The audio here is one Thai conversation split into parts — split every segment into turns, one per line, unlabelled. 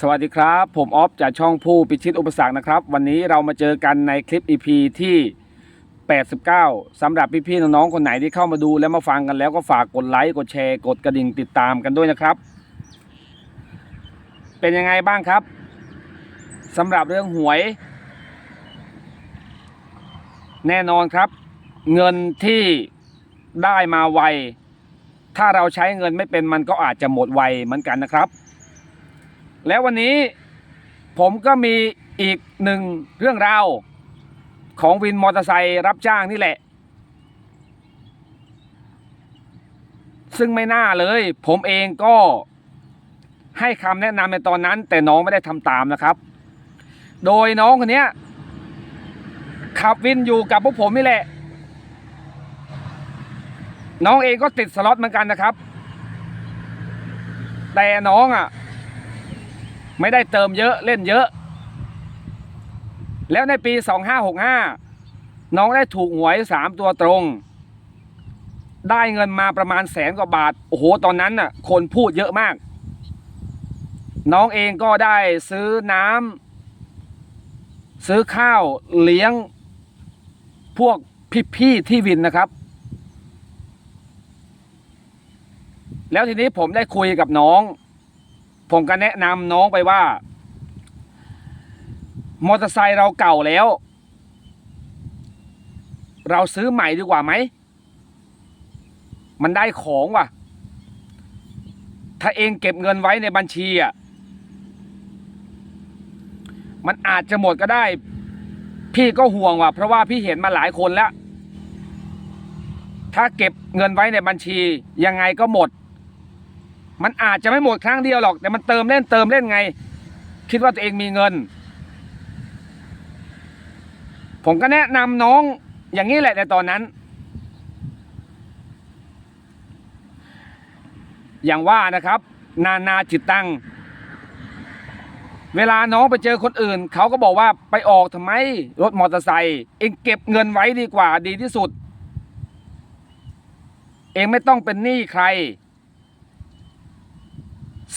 สวัสดีครับ ผมออฟจากช่องผู้พิชิตอุปสรรคนะครับ วันนี้เรามาเจอกันในคลิป EP ที่ 89สำหรับพี่ๆน้องๆคนไหนที่เข้ามาดูและมาฟังกันแล้วก็ฝากกดไลค์กดแชร์กดกระดิ่งติดตามกันด้วยนะครับ เป็นยังไงบ้างครับสำหรับเรื่องหวย แน่นอนครับ เงินที่ได้มาไว ถ้าเราใช้เงินไม่เป็นมันก็อาจจะหมดไวเหมือนกันนะครับ แล้ววันนี้ผมก็มีอีกหนึ่งเรื่องราวของวินมอเตอร์ไซค์รับจ้างนี่แหละ ซึ่งไม่น่าเลย ผมเองก็ให้คำแนะนำในตอนนั้น แต่น้องไม่ได้ทำตามนะครับ โดยน้องคนนี้ขับวินอยู่กับพวกผมนี่แหละ น้องเองก็ติดสล็อตเหมือนกันนะครับ แต่น้องอะ ไม่ได้เติมเยอะเล่นเยอะ แล้วในปี 2565 น้องได้ถูกหวย 3 ตัวตรง ได้เงินมาประมาณแสนกว่าบาท โอ้โห ตอนนั้นน่ะ คนพูดเยอะมาก น้องเองก็ได้ซื้อน้ำซื้อข้าวเลี้ยงพวกพี่ๆที่วินนะครับ แล้วทีนี้ผมได้คุยกับน้อง ผมก็แนะนำน้องไปว่า มอเตอร์ไซค์เราเก่าแล้ว เราซื้อใหม่ดีกว่าไหม มันได้ของว่ะ ถ้าเองเก็บเงินไว้ในบัญชีอะ มันอาจจะหมดก็ได้ พี่ก็ห่วงว่ะ เพราะว่าพี่เห็นมาหลายคนแล้ว ถ้าเก็บเงินไว้ในบัญชียังไงก็หมด มันอาจจะไม่หมดครั้งเดียวหรอก แต่มันเติมเล่นเติมเล่นไง คิดว่าตัวเองมีเงิน ผมก็แนะนำน้องอย่างนี้แหละในตอนนั้น อย่างว่านะครับ นานาจิตตัง เวลาน้องไปเจอคนอื่น เขาก็บอกว่าไปออกทำไมรถมอเตอร์ไซค์เองเก็บเงินไว้ดีกว่าดีที่สุด เองไม่ต้องเป็นหนี้ใคร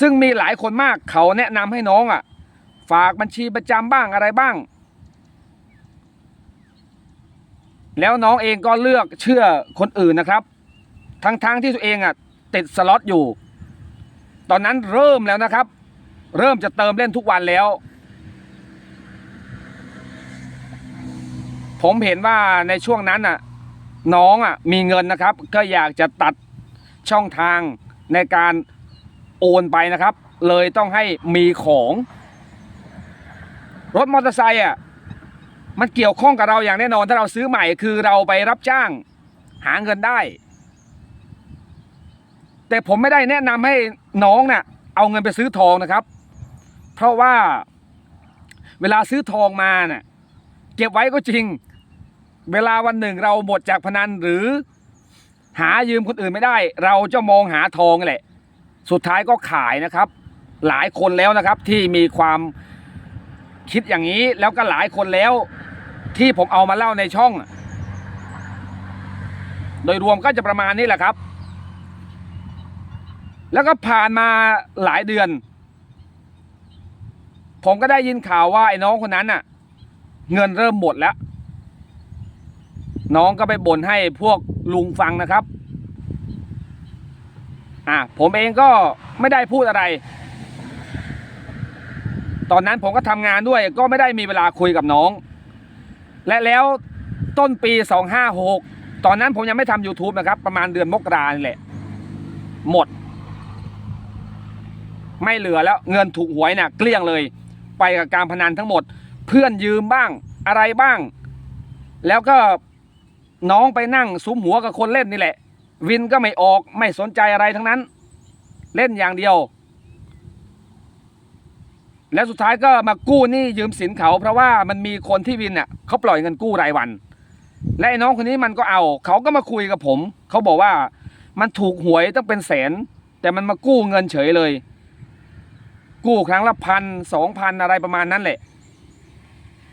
ซึ่งมีหลายคนมากเขาแนะนำให้น้องอะ ฝากบัญชีประจำบ้างอะไรบ้าง แล้วน้องเองก็เลือกเชื่อคนอื่นนะครับ ทั้งๆทที่ตัวเองอะติดสล็อตอยู่ ตอนนั้นเริ่มแล้วนะครับ เริ่มจะเติมเล่นทุกวันแล้ว ผมเห็นว่าในช่วงนั้นอะน้องอะมีเงินนะครับ ก็อยากจะตัดช่องทางในการ โอนไปนะครับ เลยต้องให้มีของ รถมอเตอร์ไซค์อะมันเกี่ยวข้องกับเราอย่างแน่นอนถ้าเราซื้อใหม่คือเราไปรับจ้างหาเงินได้ แต่ผมไม่ได้แนะนำให้น้องน่ะเอาเงินไปซื้อทองนะครับ เพราะว่าเวลาซื้อทองมาเน่ะเก็บไว้ก็จริง เวลาวันหนึ่งเราหมดจากพนันหรือหายืมคนอื่นไม่ได้ เราจะมองหาทองแหละ สุดท้ายก็ขายนะครับ หลายคนแล้วนะครับที่มีความคิดอย่างนี้แล้วก็หลายคนแล้วที่ผมเอามาเล่าในช่อง โดยรวมก็จะประมาณนี้แหละครับ แล้วก็ผ่านมาหลายเดือน ผมก็ได้ยินข่าวว่าไอ้น้องคนนั้นน่ะ เงินเริ่มหมดแล้ว น้องก็ไปบ่นให้พวกลุงฟังนะครับ อะผมเองก็ไม่ได้พูดอะไร ตอนนั้นผมก็ทำงานด้วยก็ไม่ได้มีเวลาคุยกับน้อง และแล้วต้นปี 256 ตอนนั้นผมยังไม่ทำ YouTube นะครับ ประมาณเดือนมกราเนี่แหละ หมด ไม่เหลือแล้วเงินถูกหวยน่ะ เกลี้ยงเลย ไปกับการพนันทั้งหมด เพื่อนยืมบ้างอะไรบ้าง แล้วก็น้องไปนั่งซุ้มหัวกับคนเล่นนี่แหละ วินก็ไม่ออกไม่สนใจอะไรทั้งนั้น เล่นอย่างเดียว แล้วสุดท้ายก็มากู้หนี้ยืมสินเขาเพราะว่ามันมีคนที่วินเน่ะเขาปล่อยเงินกู้รายวัน และไอ้น้องคนนี้มันก็เอา เขาก็มาคุยกับผม เขาบอกว่ามันถูกหวยต้องเป็นแสน แต่มันมากู้เงินเฉยเลย กู้ครั้งละพันสองพันอะไรประมาณนั้นแหละ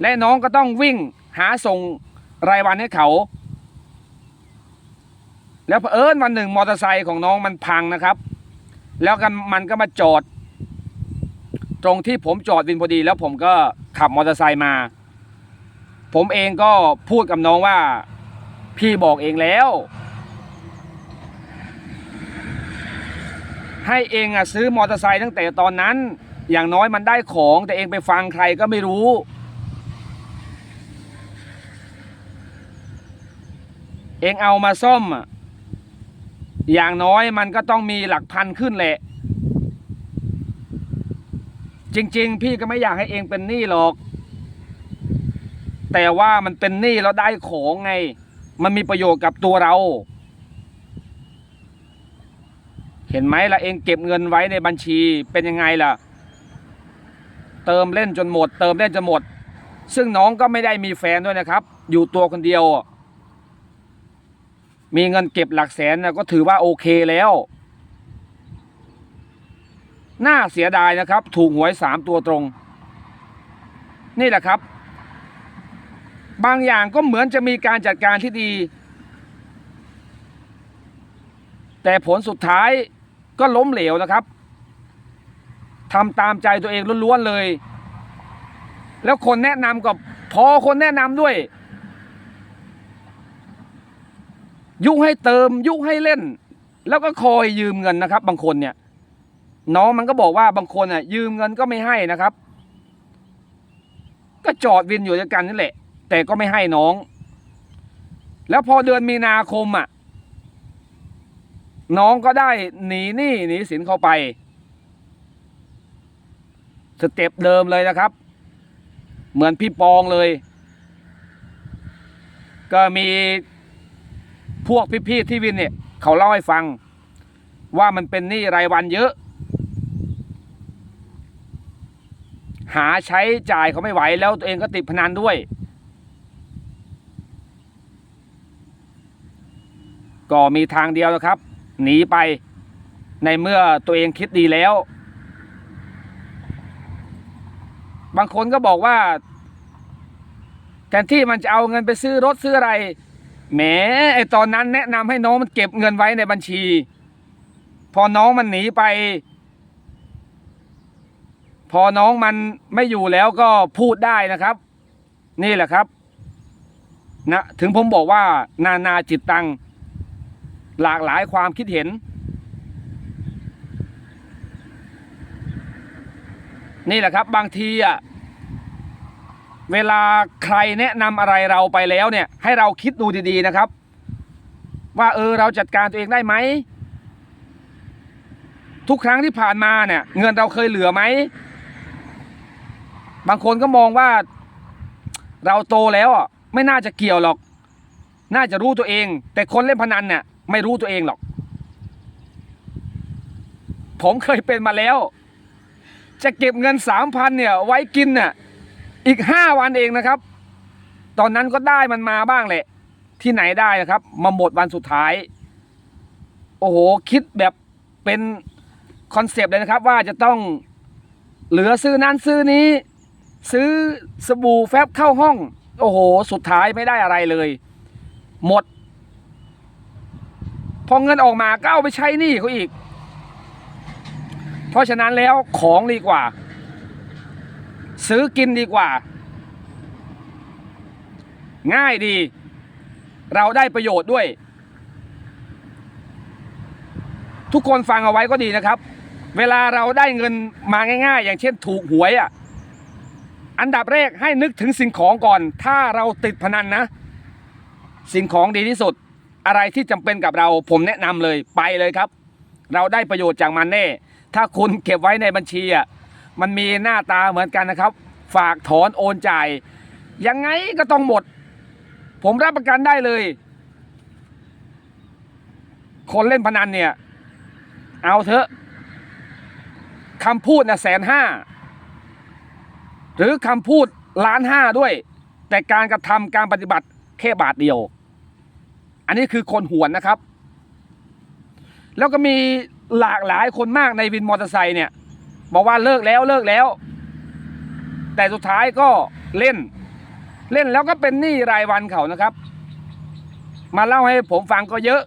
และน้องก็ต้องวิ่งหาส่งรายวันให้เขา แล้วเผอิญวันหนึ่งมอเตอร์ไซค์ของน้องมันพังนะครับ แล้วกันมันก็มาจอด ตรงที่ผมจอดวินพอดี แล้วผมก็ขับมอเตอร์ไซค์มา ผมเองก็พูดกับน้องว่าพี่บอกเองแล้ว ให้เองอะซื้อมอเตอร์ไซค์ตั้งแต่ตอนนั้น อย่างน้อยมันได้ของ แต่เองไปฟังใครก็ไม่รู้เองเอามาซ่อม อย่างน้อยมันก็ต้องมีหลักพันขึ้นแหละ จริง ๆ พี่ก็ไม่อยากให้เองเป็นหนี้หรอก แต่ว่ามันเป็นหนี้แล้วได้ของไง มันมีประโยชน์กับตัวเรา เห็นไหมล่ะเองเก็บเงินไว้ในบัญชีเป็นยังไงล่ะ เติมเล่นจนหมด เติมเล่นจนหมด ซึ่งน้องก็ไม่ได้มีแฟนด้วยนะครับ อยู่ตัวคนเดียว มีเงินเก็บหลักแสนนะก็ถือว่าโอเคแล้ว น่าเสียดายนะครับ ถูกหวยสามตัวตรง นี่แหละครับ บางอย่างก็เหมือนจะมีการจัดการที่ดี แต่ผลสุดท้ายก็ล้มเหลวนะครับทำตามใจตัวเองล้วนๆเลย แล้วคนแนะนำก็พอคนแนะนำด้วย ยุให้เติม ยุให้เล่น แล้วก็คอยยืมเงินนะครับ บางคนเนี่ย น้องมันก็บอกว่าบางคนอะ ยืมเงินก็ไม่ให้นะครับ ก็จอดวินอยู่ด้วยกันนี่แหละ แต่ก็ไม่ให้น้อง แล้วพอเดือนมีนาคมอะ น้องก็ได้หนีหนี้หนีสินเข้าไปสเต็ปเดิมเลยนะครับ เหมือนพี่ปองเลย ก็มี พวกพี่ๆที่วินเนี่ย เขาเล่าให้ฟัง ว่ามันเป็นหนี้รายวันเยอะ หาใช้จ่ายเขาไม่ไหวแล้วตัวเองก็ติดพนันด้วย ก็มีทางเดียวนะครับ หนีไปในเมื่อตัวเองคิดดีแล้ว บางคนก็บอกว่าแทนที่มันจะเอาเงินไปซื้อรถซื้ออะไร แหมไอตอนนั้นแนะนำให้น้องมันเก็บเงินไว้ในบัญชี พอน้องมันหนีไป พอน้องมันไม่อยู่แล้วก็พูดได้นะครับ นี่แหละครับ นะถึงผมบอกว่า นานาจิตตัง หลากหลายความคิดเห็น นี่แหละครับ บางทีอะ เวลาใครแนะนำอะไรเราไปแล้วเนี่ย ให้เราคิดดูดีๆนะครับ ว่าเออเราจัดการตัวเองได้ไหม ทุกครั้งที่ผ่านมาเนี่ย เงินเราเคยเหลือไหม บางคนก็มองว่า เราโตแล้วอะไม่น่าจะเกี่ยวหรอก น่าจะรู้ตัวเอง แต่คนเล่นพนันเนี่ยไม่รู้ตัวเองหรอก ผมเคยเป็นมาแล้ว จะเก็บเงินสามพันเนี่ย ไว้กินน่ะ อีกห้าวันเองนะครับ ตอนนั้นก็ได้มันมาบ้างแหละ ที่ไหนได้นะครับ มาหมดวันสุดท้าย โอ้โห คิดแบบเป็นคอนเซปต์เลยนะครับ ว่าจะต้องเหลือซื้อนั้นซื้อนี้ ซื้อสบู่แฟบเข้าห้อง โอ้โห สุดท้ายไม่ได้อะไรเลย หมด พอเงินออกมาก็เอาไปใช้หนี้เขาอีก เพราะฉะนั้นแล้วของดีกว่า ซื้อกินดีกว่า ง่ายดี เราได้ประโยชน์ด้วย ทุกคนฟังเอาไว้ก็ดีนะครับ เวลาเราได้เงินมาง่าย ๆ อย่างเช่นถูกหวยอะอันดับแรกให้นึกถึงสิ่งของก่อน ถ้าเราติดพนันนะ สิ่งของดีที่สุด อะไรที่จำเป็นกับเรา ผมแนะนำเลยไปเลยครับ เราได้ประโยชน์จากมันแน่ ถ้าคุณเก็บไว้ในบัญชีอะ มันมีหน้าตาเหมือนกันนะครับ ฝากถอนโอนจ่าย ยังไงก็ต้องหมด ผมรับประกันได้เลย คนเล่นพนันเนี่ย เอาเถอะคำพูดนะแสนห้าหรือคำพูดล้านห้าด้วย แต่การกระทำการปฏิบัติแค่บาทเดียว อันนี้คือคนหวนนะครับ แล้วก็มีหลากหลายคนมากในวินมอเตอร์ไซค์เนี่ย บอกว่าเลิกแล้วเลิกแล้ว แต่สุดท้ายก็เล่น เล่นแล้วก็เป็นหนี้รายวันเขานะครับ มาเล่าให้ผมฟังก็เยอะ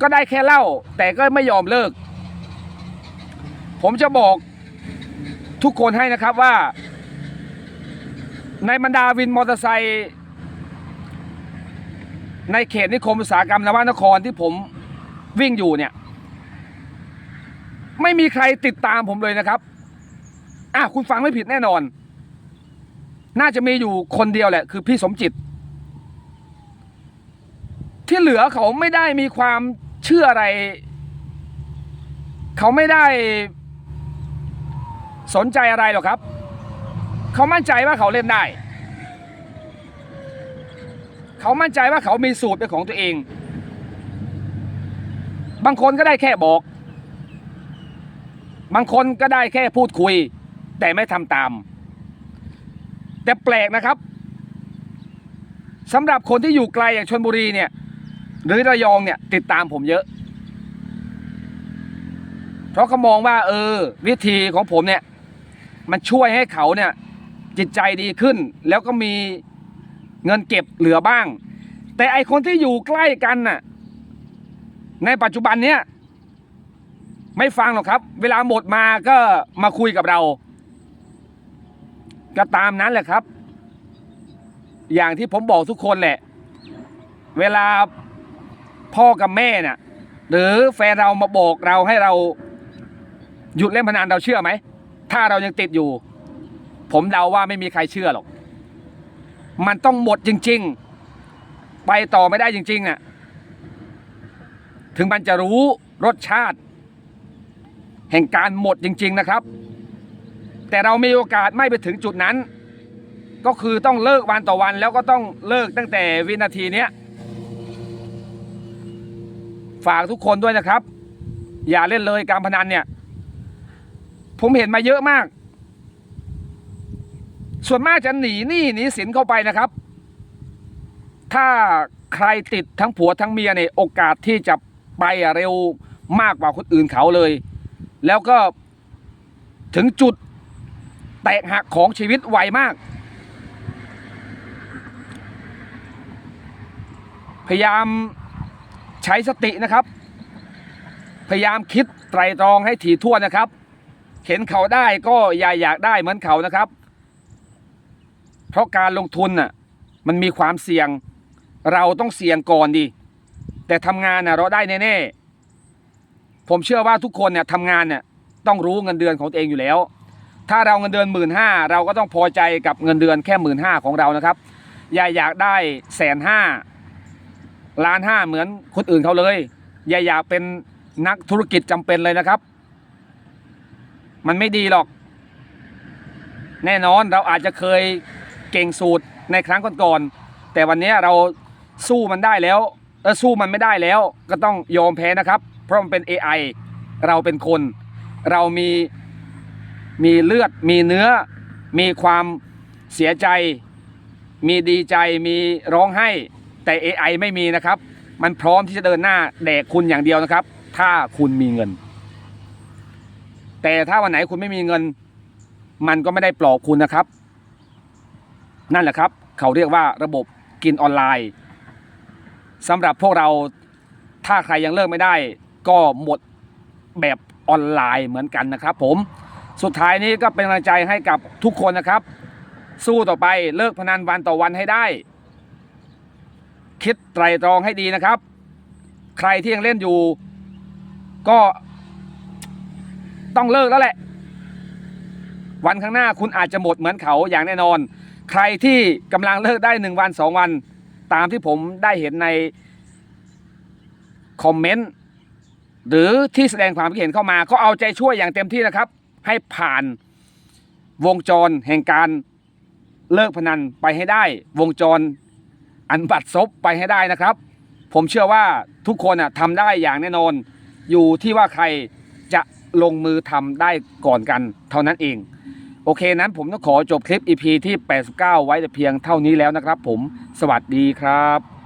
ก็ได้แค่เล่า แต่ก็ไม่ยอมเลิก ผมจะบอกทุกคนให้นะครับว่า ในบรรดาวินมอเตอร์ไซค์ในเขตนิคมอุตสาหกรรมนวนครที่ผมวิ่งอยู่เนี่ย ไม่มีใครติดตามผมเลยนะครับอะคุณฟังไม่ผิดแน่นอน น่าจะมีอยู่คนเดียวแหละ คือพี่สมจิต ที่เหลือเขาไม่ได้มีความเชื่ออะไร เขาไม่ได้สนใจอะไรหรอกครับ เขามั่นใจว่าเขาเล่นได้ เขามั่นใจว่าเขามีสูตรเป็นของตัวเอง บางคนก็ได้แค่บอก บางคนก็ได้แค่พูดคุย แต่ไม่ทำตาม แต่แปลกนะครับสำหรับคนที่อยู่ไกลอย่างชนบุรีเนี่ย หรือระยองเนี่ยติดตามผมเยอะ เพราะเขามองว่า เออ วิธีของผมเนี่ย มันช่วยให้เขาเนี่ยจิตใจดีขึ้น แล้วก็มีเงินเก็บเหลือบ้าง แต่ไอคนที่อยู่ใกล้กันน่ะในปัจจุบันเนี้ย ไม่ฟังหรอกครับ เวลาหมดมาก็มาคุยกับเรา ก็ตามนั้นแหละครับ อย่างที่ผมบอกทุกคนแหละ เวลาพ่อกับแม่น่ะ หรือแฟนเรามาบอกเราให้เราหยุดเล่นพนันเราเชื่อไหม ถ้าเรายังติดอยู่ ผมเดาว่าไม่มีใครเชื่อหรอก มันต้องหมดจริง ๆ ไปต่อไม่ได้จริงๆอะ ถึงมันจะรู้รสชาติ แห่งการหมดจริง ๆนะครับ แต่เรามีโอกาสไม่ไปถึงจุดนั้น ก็คือต้องเลิกวันต่อวันแล้วก็ต้องเลิกตั้งแต่วินาทีเนี้ยฝากทุกคนด้วยนะครับ อย่าเล่นเลยการพนันเนี่ย ผมเห็นมาเยอะมาก ส่วนมากจะหนีหนี้หนีสินเข้าไปนะครับ ถ้าใครติดทั้งผัวทั้งเมียเนี่ยโอกาสที่จะไปเร็วมากกว่าคนอื่นเขาเลย แล้วก็ถึงจุดแตกหักของชีวิตไวมาก พยายามใช้สตินะครับ พยายามคิดไตรตรองให้ถี่ถ้วนนะครับ เห็นเขาได้ก็อย่าอยากได้เหมือนเขานะครับ เพราะการลงทุนน่ะมันมีความเสี่ยง เราต้องเสี่ยงก่อนดี แต่ทำงานน่ะเราได้แน่ๆ ผมเชื่อว่าทุกคนเนี่ยทำงานเนี่ยต้องรู้เงินเดือนของตัวเองอยู่แล้ว ถ้าเราเงินเดือนหมื่นห้าเราก็ต้องพอใจกับเงินเดือนแค่หมื่นห้าของเรานะครับ อย่าอยากได้แสนห้าล้านห้าเหมือนคนอื่นเขาเลย อย่าอยากเป็นนักธุรกิจจำเป็นเลยนะครับ มันไม่ดีหรอก แน่นอนเราอาจจะเคยเก่งสูตรในครั้งก่อนๆแต่วันนี้เราสู้มันได้แล้วเออสู้มันไม่ได้แล้ว ก็ต้องยอมแพ้นะครับ เพราะมันเป็น AI เราเป็นคน เรามีมีเลือดมีเนื้อ มีความเสียใจ มีดีใจมีร้องไห้ แต่ AI ไม่มีนะครับ มันพร้อมที่จะเดินหน้าแดกคุณอย่างเดียวนะครับ ถ้าคุณมีเงิน แต่ถ้าวันไหนคุณไม่มีเงิน มันก็ไม่ได้ปลอบคุณนะครับ นั่นแหละครับ เขาเรียกว่าระบบกินออนไลน์สำหรับพวกเราถ้าใครยังเลิกไม่ได้ ก็หมดแบบออนไลน์เหมือนกันนะครับ ผมสุดท้ายนี้ก็เป็นกำลังใจให้กับทุกคนนะครับ สู้ต่อไปเลิกพนันวันต่อวันให้ได้ คิดไตรตรองให้ดีนะครับ ใครที่ยังเล่นอยู่ ก็ต้องเลิกแล้วแหละ วันข้างหน้าคุณอาจจะหมดเหมือนเขาอย่างแน่นอน ใครที่กำลังเลิกได้หนึ่งวันสองวัน ตามที่ผมได้เห็นในคอมเมนต์ หรือที่แสดงความคิดเห็นเข้ามาก็เอาใจช่วยอย่างเต็มที่นะครับ ให้ผ่านวงจรแห่งการเลิกพนันไปให้ได้ วงจรอันบัดซบไปให้ได้นะครับ ผมเชื่อว่าทุกคนอะทำได้อย่างแน่นอน อยู่ที่ว่าใครจะลงมือทำได้ก่อนกันเท่านั้นเอง โอเคนั้นผมต้องขอจบคลิป EP ที่ 89 ไว้แต่เพียงเท่านี้แล้วนะครับผมสวัสดีครับ